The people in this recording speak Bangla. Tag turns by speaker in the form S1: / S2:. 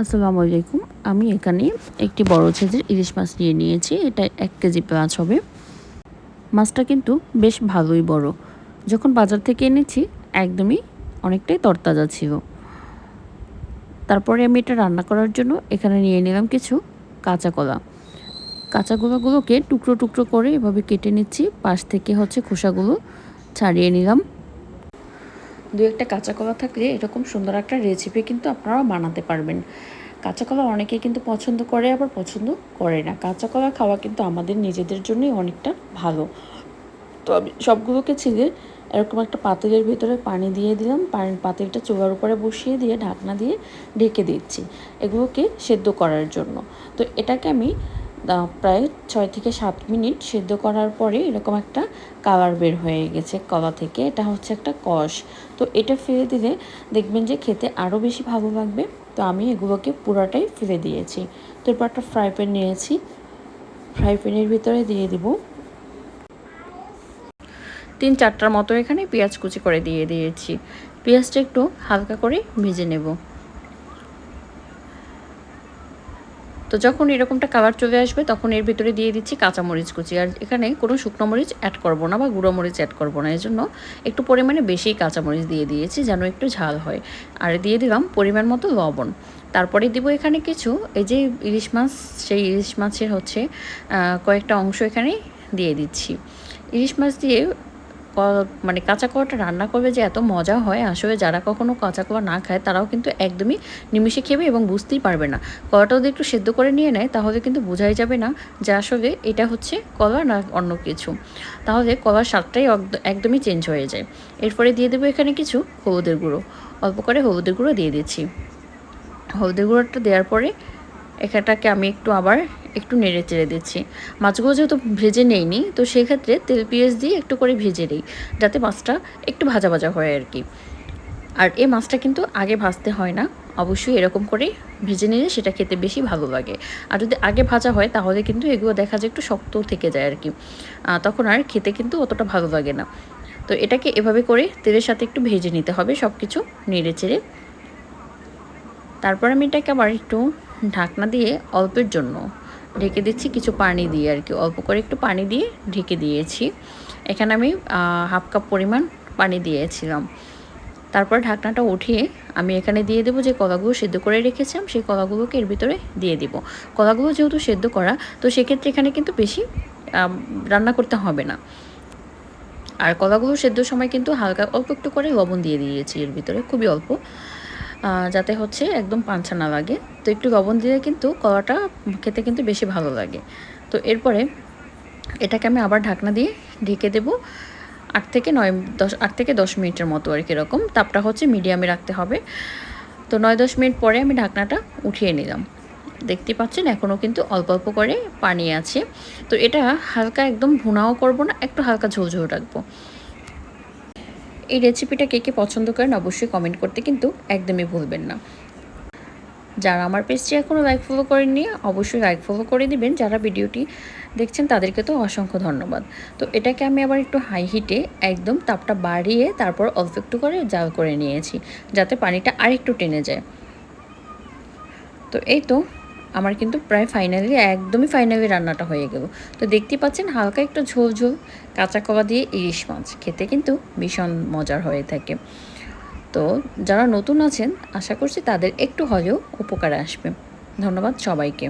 S1: আসসালামু আলাইকুম। আমি এখানে একটি বড় সাইজের ইলিশ মাছ নিয়ে নিয়েছি। এটা এক কেজি মাছ হবে। মাছটা কিন্তু বেশ ভালোই বড়। যখন বাজার থেকে এনেছি, একদমই অনেকটাই তরতাজা ছিল। তারপরে আমি এটা রান্না করার জন্য এখানে নিয়ে নিলাম কিছু কাঁচা কলা। কাঁচা কলাগুলোকে টুকরো টুকরো করে এভাবে কেটে নিচ্ছি। পাশ থেকে হচ্ছে খোসাগুলো ছাড়িয়ে নিলাম। দু একটা কাঁচা কলা থাকলে এরকম সুন্দর একটা রেসিপি কিন্তু আপনারা বানাতে পারবেন। কাঁচা কলা অনেকেই কিন্তু পছন্দ করে, আবার পছন্দ করে না। কাঁচা কলা খাওয়া কিন্তু আমাদের নিজেদের জন্যই অনেকটা ভালো। তো আমি সবগুলোকে ছিলে এরকম একটা পাতিলের ভিতরে পানি দিয়ে দিলাম। পানি, পাতিলটা চুলার উপরে বসিয়ে দিয়ে ঢাকনা দিয়ে ঢেকে দিচ্ছি। এগুলোকে সেদ্ধ করার জন্য। তো এটাকে আমি প্রায় ছয় থেকে সাত মিনিট সেদ্ধ করার পরে এরকম একটা কালার বের হয়ে গেছে কলা থেকে। এটা হচ্ছে একটা কষ। তো এটা ফেলে দিলে দেখবেন যে খেতে আরও বেশি ভালো লাগবে। তো আমি এগুলোকে পুরাটাই ফেলে দিয়েছি। তো এরপর একটা ফ্রাই প্যান নিয়েছি। ফ্রাই প্যানের ভিতরে দিয়ে দিব তিন চারটার মতো এখানে পেঁয়াজ কুচি করে দিয়ে দিয়েছি। পেঁয়াজটা একটু হালকা করে ভেজে নেব। তো যখন এরকমটা কালার চলে আসবে, তখন এর ভিতরে দিয়ে দিচ্ছি কাঁচামরিচ কুচি। আর এখানে কোনো শুকনো মরিচ অ্যাড করব না বা গুঁড়ো মরিচ অ্যাড করব না। এই জন্য একটু পরিমাণে বেশি কাঁচামরিচ দিয়ে দিয়েছি যেন একটু ঝাল হয়। আর দিয়ে দিলাম পরিমাণ মতো লবণ। তারপরে দিব এখানে কিছু, এই যে ইলিশ মাছ, সেই ইলিশ মাছের হচ্ছে কয়েকটা অংশ এখানে দিয়ে দিচ্ছি। ইলিশ মাছ দিয়ে মানে কাঁচা কলাটা রান্না করবে যে এত মজা হয়, আসলে যারা কখনো কাঁচা কলা না খায়, তারাও কিন্তু একদমই নিমিশে খেবে এবং বুঝতেই পারবে না। কলাটা যদি একটু সেদ্ধ করে নিয়ে নেয়, তাহলে কিন্তু বোঝাই যাবে না যে আসলে এটা হচ্ছে কলা না অন্য কিছু। তাহলে কলার স্বাদটাই একদমই চেঞ্জ হয়ে যায়। এরপরে দিয়ে দেবো এখানে কিছু হলুদের গুঁড়ো। অল্প করে হলুদের গুঁড়ো দিয়ে দিচ্ছি। হলুদের গুঁড়োটা দেওয়ার পরে এখানটাকে আমি একটু আবার একটু নেড়ে চেড়ে দিচ্ছি। মাছগুলো যেহেতু ভেজে নেইনি, তো সেক্ষেত্রে তেল পেঁয়াজ দিয়ে একটু করে ভেজে নিই, যাতে মাছটা একটু ভাজা ভাজা হয় আর কি। আর এই মাছটা কিন্তু আগে ভাজতে হয় না, অবশ্যই এরকম করে ভেজে নিলে সেটা খেতে বেশি ভালো লাগে। আর যদি আগে ভাজা হয়, তাহলে কিন্তু এগুলো দেখা যায় একটু শক্ত থেকে যায় আর কি। তখন আর খেতে কিন্তু অতটা ভালো লাগে না। তো এটাকে এভাবে করে তেলের সাথে একটু ভেজে নিতে হবে সব কিছু নেড়ে চেড়ে। তারপর আমি এটাকে আবার একটু ঢাকনা দিয়ে অল্পের জন্য ঢেকে দিচ্ছি, কিছু পানি দিয়ে আর কি। অল্প করে একটু পানি দিয়ে ঢেকে দিয়েছি। এখানে আমি হাফ কাপ পরিমাণ পানি দিয়েছিলাম। তারপর ঢাকনাটা উঠিয়ে আমি এখানে দিয়ে দেবো যে কলাগুলো সেদ্ধ করে রেখেছিলাম, সেই কলাগুলোকে এর ভিতরে দিয়ে দিব। কলাগুলো যেহেতু সেদ্ধ করা, তো সেক্ষেত্রে এখানে কিন্তু বেশি রান্না করতে হবে না। আর কলাগুলো সেদ্ধর সময় কিন্তু হালকা, অল্প একটু করে লবণ দিয়ে দিয়েছি এর ভিতরে, খুবই অল্প। যাতে হচ্ছে একদম পাঞ্ছা না লাগে। তো একটু লবণ দিলে কিন্তু কলাটা খেতে কিন্তু বেশি ভালো লাগে। তো এরপরে এটাকে আমি আবার ঢাকনা দিয়ে ঢেকে দেবো আট থেকে নয়, দশ, আট থেকে দশ মিনিটের মতো আর কি কীরকম তাপটা হচ্ছে মিডিয়ামে রাখতে হবে। তো নয়, দশ মিনিট পরে আমি ঢাকনাটা উঠিয়ে নিলাম। দেখতে পাচ্ছেন এখনও কিন্তু অল্প অল্প করে পানি আছে। তো এটা হালকা একদম ভুনাও করব না, একটু হালকা ঝোল ঝোল রাখব। এই রেসিপিটা কে কে পছন্দ করেন অবশ্যই কমেন্ট করতে কিন্তু একদমই ভুলবেন না। যারা আমার পেজটি এখনও লাইক ফলো করেননি, অবশ্যই লাইক ফলো করে দিবেন। যারা ভিডিওটি দেখছেন, তাদেরকে তো অসংখ্য ধন্যবাদ। তো এটাকে আমি আবার একটু হাই হিটে একদম তাপটা বাড়িয়ে তারপর অল্প একটু করে জাল করে নিয়েছি, যাতে পানিটা আরেকটু টেনে যায়। তো এই তো আমার কিন্তু প্রায় ফাইনালি একদমই ফাইনালি রান্নাটা হয়ে গেল। তো দেখতে পাচ্ছেন হালকা একটু ঝোল ঝোল, কাঁচা কবা দিয়ে ইলিশ মাছ, খেতে কিন্তু ভীষণ মজার হয়ে থাকে। তো যারা নতুন আছেন, আশা করছি তাদের একটু হলেও উপকারে আসবে। ধন্যবাদ সবাইকে।